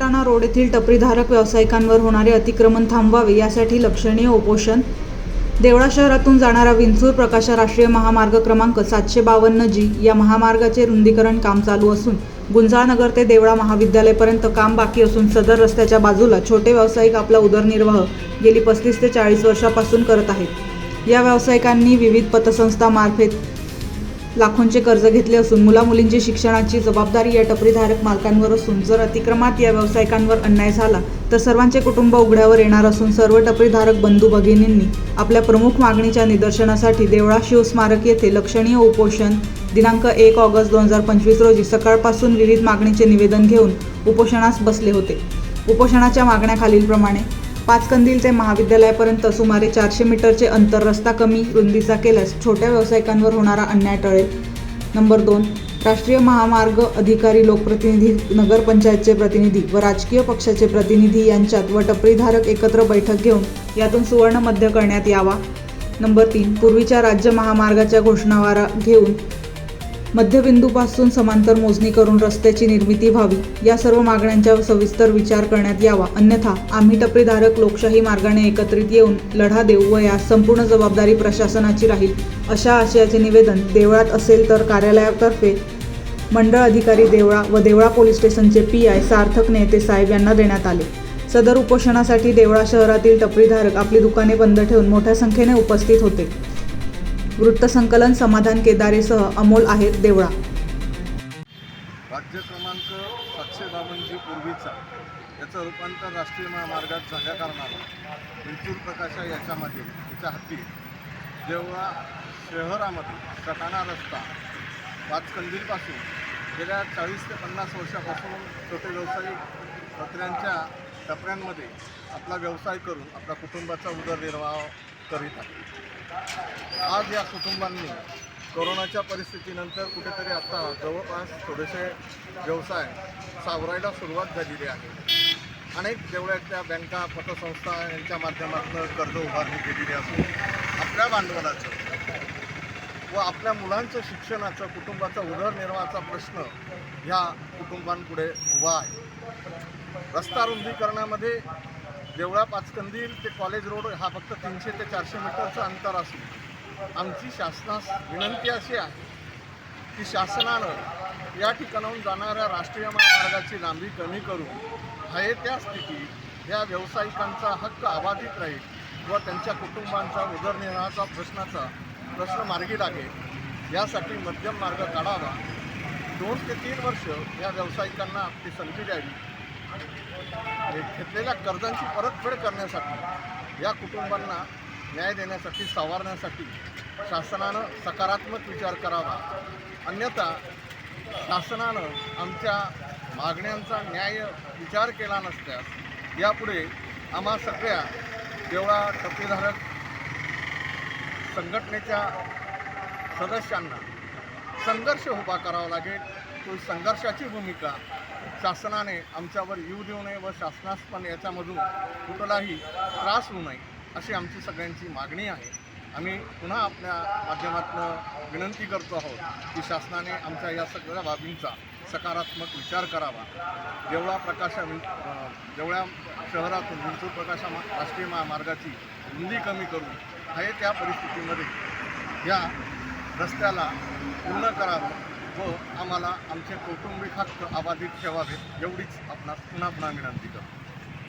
Road येथील टपरीधारक व्यावसायिकांवर होणारे अतिक्रमण थांबवावे यासाठी लक्षणीय उपोषण. देवळा शहरातून जाणारा विंचूर प्रकाशा राष्ट्रीय महामार्ग क्रमांक सातशे बावन्न जी या महामार्गाचे रुंदीकरण काम चालू असून गुंजाळनगर ते देवळा महाविद्यालयापर्यंत काम बाकी असून सदर रस्त्याच्या बाजूला छोटे व्यावसायिक आपला उदरनिर्वाह गेली पस्तीस ते चाळीस वर्षापासून करत आहेत. या व्यावसायिकांनी विविध पतसंस्थामार्फत लाखोंचे कर्ज घेतले असून मुलामुलींची शिक्षणाची जबाबदारी या टपरीधारक मालकांवर असून जर अतिक्रमात या व्यावसायिकांवर अन्याय झाला तर सर्वांचे कुटुंब उघड्यावर येणार असून सर्व टपरीधारक बंधू भगिनींनी आपल्या प्रमुख मागणीच्या निदर्शनासाठी देवळा शिवस्मारक येथे लक्षणीय उपोषण दिनांक एक ऑगस्ट दोन हजार पंचवीस रोजी सकाळपासून विविध मागणीचे निवेदन घेऊन उपोषणास बसले होते. उपोषणाच्या मागण्या खालीलप्रमाणे. पाच कंदील ते महाविद्यालयापर्यंत सुमारे चारशे मीटरचे अंतर रस्ता कमी रुंदीचा केल्यास छोट्या व्यावसायिकांवर होणारा अन्याय टळेल. नंबर दोन राष्ट्रीय महामार्ग अधिकारी लोकप्रतिनिधी नगरपंचायतचे प्रतिनिधी व राजकीय पक्षाचे प्रतिनिधी यांच्यात व टपरीधारक एकत्र बैठक घेऊन यातून सुवर्ण मध्य करण्यात यावा. नंबर तीन पूर्वीच्या राज्य महामार्गाच्या घोषणावारा घेऊन मध्यबिंदूपासून समांतर मोजणी करून रस्त्याची निर्मिती व्हावी. या सर्व मागण्यांचा सविस्तर विचार करण्यात यावा. अन्यथा आम्ही टपरीधारक लोकशाही मार्गाने एकत्रित येऊन लढा देऊ व यास संपूर्ण जबाबदारी प्रशासनाची राहील अशा आशयाचे निवेदन देवळात असेल तर कार्यालयातर्फे मंडळ अधिकारी देवळा व देवळा पोलीस स्टेशनचे पी आय सार्थक नेते साहेब यांना देण्यात आले. सदर उपोषणासाठी देवळा शहरातील टपरीधारक आपली दुकाने बंद ठेवून मोठ्या संख्येने उपस्थित होते. वृत्तसंकलन समाधान केदारेसह अमोल आहेत देवळा. राज्य क्रमांक सातशे बावन्नजी पूर्वीचा. याचं रूपांतर राष्ट्रीय महामार्गात झाल्या विचूर विंचूर प्रकाशा याच्यामध्ये तिच्या हद्दी देवळा शहरामध्ये सटाणा रस्ता पाचकंदीलपासून गेल्या चाळीस ते पन्नास वर्षापासून छोटे व्यावसायिक पत्र्यांच्या टपऱ्यांमध्ये आपला व्यवसाय करून आपल्या कुटुंबाचा उदरनिर्वाह करीत आहे. आज या कुटुंबांनी कोरोनाच्या परिस्थितीनंतर कुठेतरी आता जवळपास थोडेसे व्यवसाय सावरायला सुरुवात झालेली आहे. अनेक जेवढ्यातल्या बँका पतसंस्था यांच्या माध्यमातून कर्ज उभारणी केलेली असून आपल्या भांडवलाचं व आपल्या मुलांचं शिक्षणाचं कुटुंबाचा उदरनिर्वाहाचा प्रश्न ह्या कुटुंबांपुढे उभा आहे. रस्ता रुंदीकरणामध्ये देवळा पाचकंदील ते कॉलेज रोड हा फक्त तीनशे ते चारशे मीटरचं अंतर असून आमची शासनास विनंती अशी आहे की शासनानं या ठिकाणाहून जाणाऱ्या राष्ट्रीय महामार्गाची लांबी कमी करून आहे त्या स्थितीत या व्यावसायिकांचा हक्क अबाधित राहील व त्यांच्या कुटुंबांचा उदरनिर्वाहाचा प्रश्नाचा प्रश्न मार्गी लागेल. यासाठी मध्यम मार्ग काढावा. दोन ते तीन वर्ष या व्यावसायिकांना आपली संधी द्यावी. घेतलेल्या कर्जांची परतफेड करण्यासाठी या कुटुंबांना न्याय देण्यासाठी सावरण्यासाठी शासनानं सकारात्मक विचार करावा. अन्यथा शासनानं आमच्या मागण्यांचा न्याय विचार केला नसल्यास यापुढे आम्हा सगळ्या देवळा टप्पेधारक संघटनेच्या सदस्यांना संघर्ष उभा करावा लागेल. तो संघर्षाची भूमिका शासनाने आमच्यावर येऊ देऊ नये व शासनास पण याच्यामधून कुठलाही त्रास होऊ नये अशी आमची सगळ्यांची मागणी आहे. आम्ही पुन्हा आपल्या माध्यमातून विनंती करतो आहोत की शासनाने आमच्या या सगळ्या बाबींचा सकारात्मक विचार करावा. जेवढा प्रकाशा जेवढ्या शहरातून विंचूर प्रकाशा राष्ट्रीय महामार्गाची रुंदी कमी करून आहे त्या परिस्थितीमध्ये या रस्त्याला पूर्ण करावं व आम्हाला आमचे कौटुंबिक हक्क अबाधित ठेवावे एवढीच आपणास पुन्हा पुन्हा विनंती करतो.